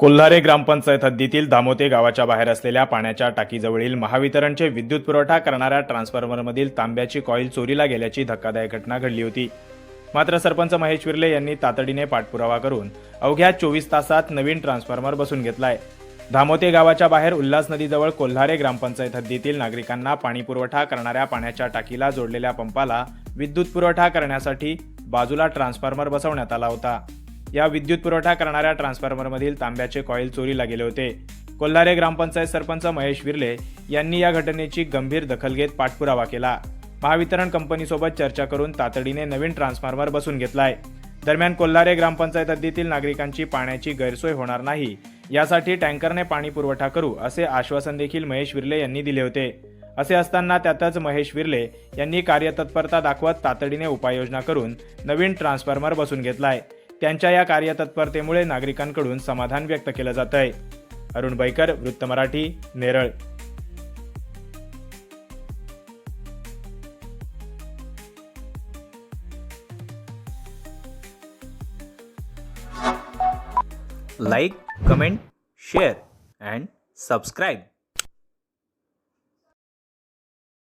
कोल्हारे ग्रामपंचायत हद्दीतील दामोते गावाच्या बाहेर असलेल्या पाण्याच्या टाकीजवळील महावितरणचे विद्युत पुरवठा करणाऱ्या ट्रान्सफॉर्मरमधील तांब्याची कॉईल चोरीला गेल्याची धक्कादायक घटना घडली होती. मात्र सरपंच महेश विर्ले यांनी तातडीने पाठपुरावा करून अवघ्या चोवीस तासात नवीन ट्रान्सफॉर्मर बसून घेतलाय. धामोते गावाच्या बाहेर उल्हास नदीजवळ कोल्हारे ग्रामपंचायत हद्दीतील नागरिकांना पाणीपुरवठा करणाऱ्या पाण्याच्या टाकीला जोडलेल्या पंपाला विद्युत पुरवठा करण्यासाठी बाजूला ट्रान्सफॉर्मर बसवण्यात आला होता. या विद्युत पुरवठा करणाऱ्या ट्रान्सफॉर्मरमधील तांब्याचे कॉईल चोरीला गेले होते. कोल्हारे ग्रामपंचायत सरपंच महेश विर्ले यांनी या घटनेची गंभीर दखल घेत पाठपुरावा केला. महावितरण कंपनीसोबत चर्चा करून तातडीने नवीन ट्रान्सफॉर्मर बसून घेतलाय. दरम्यान कोल्हारे ग्रामपंचायत हद्दीतील नागरिकांची पाण्याची गैरसोय होणार नाही यासाठी टँकरने पाणी पुरवठा करू असे आश्वासन देखील महेश विर्ले यांनी दिले होते. असे असताना त्यातच महेश विर्ले यांनी कार्यतत्परता दाखवत तातडीने उपाययोजना करून नवीन ट्रान्सफॉर्मर बसून घेतलाय. त्यांच्या या कार्यतत्परतेमुळे नागरिकांकडून समाधान व्यक्त केलं जात आहे अरुण बैकर वृत्त Marathi Neral. Like comment share and subscribe